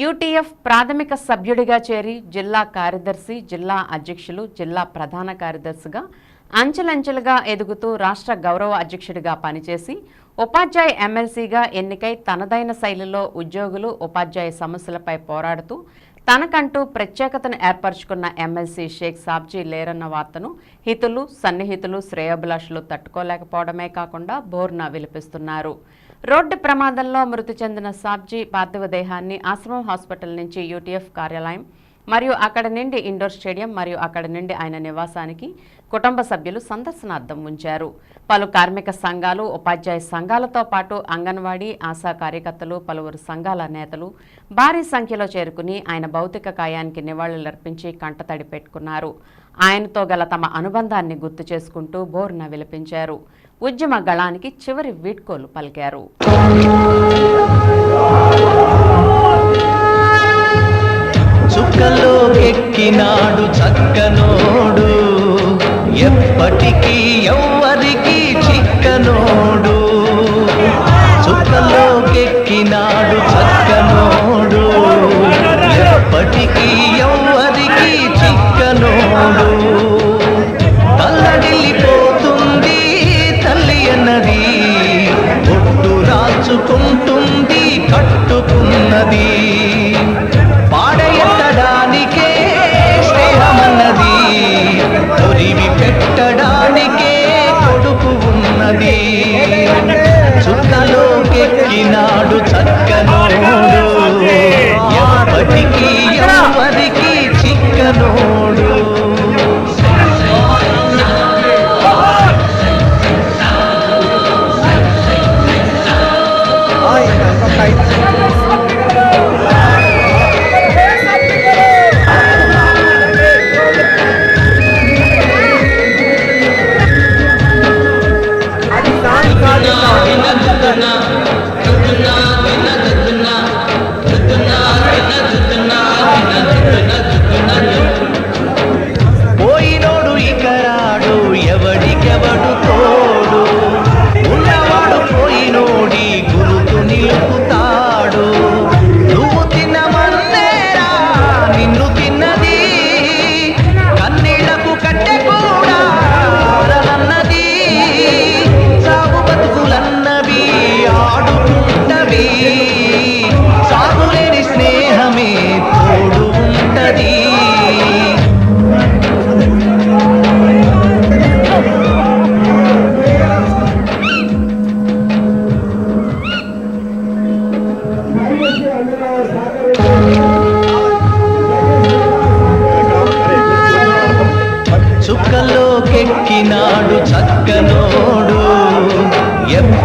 UTF ప్రాథమిక సభ్యుడిగా చేరి జిల్లా కార్యదర్శి జిల్లా అధ్యక్షులు జిల్లా ప్రధాన కార్యదర్శిగా అంచెలంచెలుగా ఎదుగుతూ రాష్ట్ర గౌరవ అధ్యక్షుడిగా పనిచేసి ఉపాధ్యాయ ఎమ్మెల్సీగా ఎన్నికై తనదైన శైలిలో ఉద్యోగులు ఉపాధ్యాయ సమస్యలపై పోరాడుతూ తనకంటూ ప్రత్యేకతను ఏర్పరచుకున్న ఎమ్మెల్సీ షేక్ సాబ్జీ లేరన్న వార్తను హితులు సన్నిహితులు శ్రేయోభిలాషులు తట్టుకోలేకపోవడమే కాకుండా బోర్న విలిపిస్తున్నారు. రోడ్డు ప్రమాదంలో మృతి చెందిన సాబ్జీ పార్థివ దేహాన్ని ఆశ్రమం హాస్పిటల్ నుంచి యూటీఎఫ్ కార్యాలయం మరియు అక్కడ నుండి ఇండోర్ స్టేడియం మరియు అక్కడ నుండి ఆయన నివాసానికి కుటుంబ సభ్యులు సందర్శనార్థం ఉంచారు. పలు కార్మిక సంఘాలు ఉపాధ్యాయ సంఘాలతో పాటు అంగన్వాడీ ఆశా కార్యకర్తలు పలువురు సంఘాల నేతలు భారీ సంఖ్యలో చేరుకుని ఆయన భౌతిక కాయానికి నివాళులర్పించి కంటతడి పెట్టుకున్నారు. ఆయనతో గల తమ అనుబంధాన్ని గుర్తు చేసుకుంటూ బోర్న విలపించారు. ఉద్యమ గళానికి చివరి వీడ్కోలు పలికారు. చుక్కలోకెక్కినాడు చక్కనోడు ఎప్పటికీ ఎవ్వరికి చిక్కనోడు. చుక్కలోకెక్కినాడు చక్కనోడు ఎప్పటికీ ఎవ్వరికి చిక్కనోడు. రాచుకుంటుంది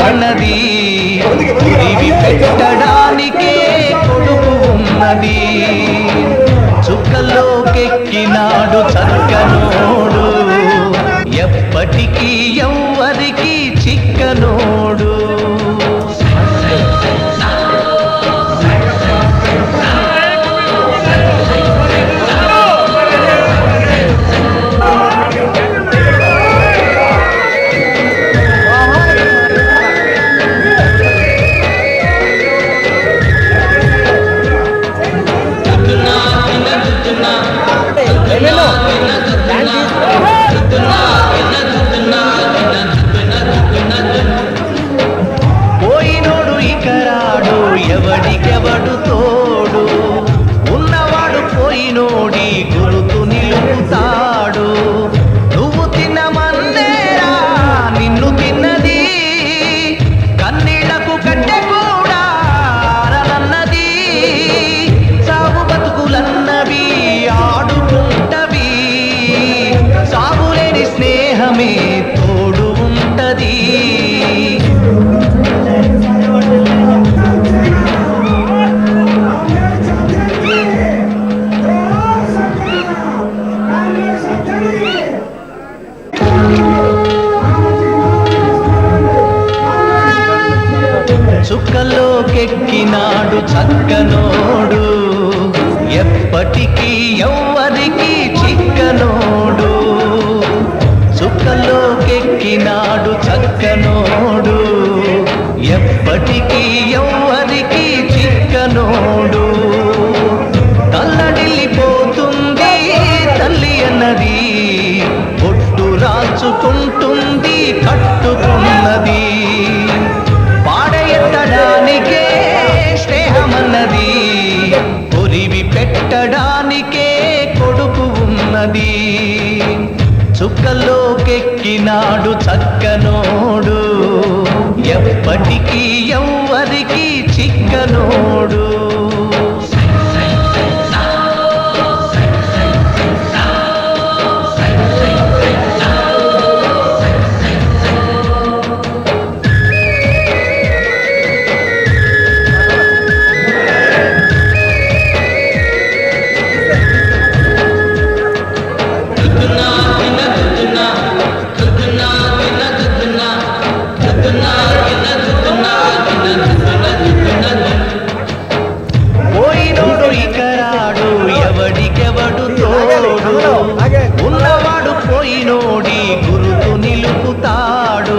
ఉన్నది ఇవి పెట్టడానికే కొడుకు ఉన్నది చుక్కలోకెక్కినాడు చక్కనోడు. ఎప్పటికీ ఎవ్వరికి చిక్కను ఈనాడు చక్కనోడు. ఎప్పటికీ ఎవ్వరికి చిక్కనోడు. సుఖలోకెక్కినాడు చక్కనోడు. ఎప్పటికీ ఎవ్వరికి చిక్కనోడు. తల్లడిల్లిపోతుంది తల్లి అన్నది. పొట్టు రాచుకుంటుంది చుక్కల్లోకెక్కినాడు చక్కనోడు ఎప్పటికీ ఎవ్వరికి చిక్కనోడు No. ఉన్నవాడు పోయినోడి గురుతు నిలుపుతాడు.